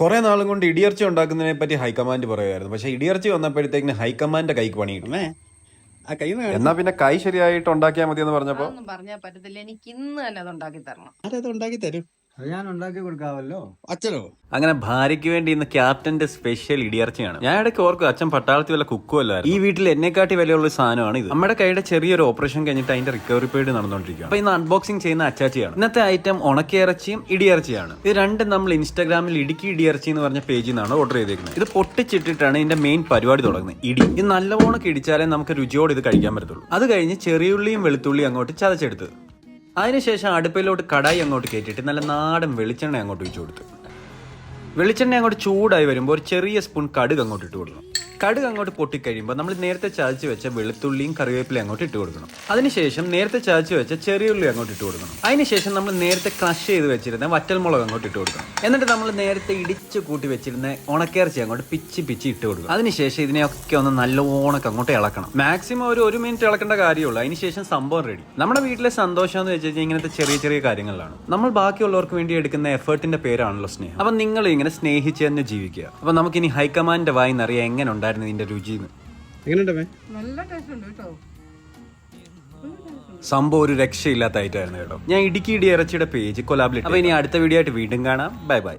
കുറെ നാളും കൊണ്ട് ഇടിയർച്ച ഉണ്ടാക്കുന്നതിനെ പറ്റി ഹൈക്കമാൻഡ് പറയുമായിരുന്നു. പക്ഷെ ഇടിയർച്ച വന്നപ്പോഴത്തേക്കിന് ഹൈക്കമാൻഡിന്റെ കൈക്ക് കൈ എന്നാ പിന്നെ കൈ ശരിയായിട്ട് ഉണ്ടാക്കിയാൽ മതി എന്ന് പറഞ്ഞപ്പോ പറഞ്ഞാൽ പറ്റത്തില്ല. എനിക്ക് ഇന്ന് തന്നെ അത് ഉണ്ടാക്കി തരണം. ആരത് ഉണ്ടാക്കി തരും? ഞാൻ ഉണ്ടാക്കി കൊടുക്കാവല്ലോ. അച്ഛനോ? അങ്ങനെ ഭാര്യയ്ക്ക് വേണ്ടി ഇന്ന് ക്യാപ്റ്റന്റെ സ്പെഷ്യൽ ഇടിയർച്ചയാണ്. ഞാൻ ഇടയ്ക്ക് ഓർക്കും അച്ഛൻ പട്ടാളത്തിൽ വല്ല കുക്കും അല്ലായിരുന്നു ഈ വീട്ടിൽ എന്നെക്കാട്ടി വിലയുള്ള സാധനമാണ് ഇത്. നമ്മുടെ കൈയുടെ ചെറിയൊരു ഓപ്പറേഷൻ കഴിഞ്ഞിട്ട് അതിന്റെ റിക്കവറി പീരീഡ് നടന്നുകൊണ്ടിരിക്കുക അപ്പൊ ഇന്ന് അൺബോക്സിംഗ് ചെയ്യുന്ന അച്ചാച്ചിയാണ്. ഇന്നത്തെ ഐറ്റം ഉണക്കിയിറച്ചിയും ഇടിയിറച്ചിയാണ് ഇത് രണ്ടും നമ്മൾ ഇൻസ്റ്റാഗ്രാമിൽ ഇടുക്കി ഇടിയിറച്ചി എന്ന് പറഞ്ഞ പേജിൽ നിന്നാണ് ഓർഡർ ചെയ്തേക്കുന്നത്. ഇത് പൊട്ടിച്ചിട്ടിട്ടാണ് ഇതിന്റെ മെയിൻ പരിപാടി തുടങ്ങുന്നത്. ഇടി. ഇത് നല്ലവണ്ണം ഇടിച്ചാലേ നമുക്ക് രുചിയോട് ഇത് കഴിക്കാൻ പറ്റത്തുള്ളൂ. അത് കഴിഞ്ഞ് ചെറിയുള്ളിയും വെളുത്തുള്ളിയും അങ്ങോട്ട് ചതച്ചെടുത്ത്. അതിനുശേഷം അടുപ്പിലോട്ട് കടായി അങ്ങോട്ട് കയറ്റിയിട്ട് നല്ല നാടൻ വെളിച്ചെണ്ണ അങ്ങോട്ട് ഒഴിച്ചു കൊടുത്തു. വെളിച്ചെണ്ണ അങ്ങോട്ട് ചൂടായി വരുമ്പോൾ ഒരു ചെറിയ സ്പൂൺ കടുക് അങ്ങോട്ട് ഇട്ട് കൊടുക്കണം. കടുക് അങ്ങോട്ട് പൊട്ടിക്കഴിയുമ്പോൾ നമ്മൾ നേരത്തെ ചതച്ച് വെച്ച വെളുത്തുള്ളിയും കറിവേപ്പിലയും അങ്ങോട്ട് ഇട്ട് കൊടുക്കണം. അതിനുശേഷം നേരത്തെ ചതച്ച് വെച്ച ചെറിയുള്ളി അങ്ങോട്ട് ഇട്ട് കൊടുക്കണം. അതിനുശേഷം നമ്മൾ നേരത്തെ ക്രഷ് ചെയ്ത് വെച്ചിരുന്ന വറ്റൽമുളക് അങ്ങോട്ട് ഇട്ട് കൊടുക്കണം. എന്നിട്ട് നമ്മൾ നേരത്തെ ഇടിച്ച് കൂട്ടി വെച്ചിരുന്ന ഉണക്കിറച്ചി അങ്ങോട്ട് പിച്ച് പിച്ച് ഇട്ട് കൊടുക്കണം. അതിനുശേഷം ഇതിനെയൊക്കെ ഒന്ന് നല്ലോണക്ക് അങ്ങോട്ട് ഇളക്കണം. മാക്സിമം ഒരു ഒരു മിനിറ്റ് ഇളക്കേണ്ട കാര്യമുള്ളൂ. അതിനുശേഷം സംഭവം റെഡി നമ്മുടെ വീട്ടിലെ സന്തോഷം എന്ന് വെച്ച് കഴിഞ്ഞാൽ ഇങ്ങനത്തെ ചെറിയ ചെറിയ കാര്യങ്ങളാണ് നമ്മൾ ബാക്കിയുള്ളവർക്ക് വേണ്ടി എടുക്കുന്ന എഫേർട്ടിന്റെ പേരാണല്ലോ സ്നേഹം. അപ്പൊ നിങ്ങൾ ഇങ്ങനെ സ്നേഹിച്ച് തന്നെ ജീവിക്കുക. അപ്പൊ നമുക്കിനി ഹൈക്കമാൻഡിന്റെ വായി നിറയാൻ എങ്ങനെ ഉണ്ടായിരുന്നു ഇതിന്റെ രുചിന്ന്. എങ്ങനെയുണ്ടമ്മേ നല്ല ടേസ്റ്റ് ഉണ്ട് കേട്ടോ. സംഭവം ഒരു രക്ഷയില്ലാത്ത ഐറ്റായിരുന്നു കേട്ടോ. ഞാൻ ഇടുക്കി ഇടി ഇറച്ചിയുടെ പേജ് കൊലാബിലിറ്റി അപ്പൊ ഇനി അടുത്ത വീഡിയോ ആയിട്ട് വീണ്ടും കാണാം. Bye bye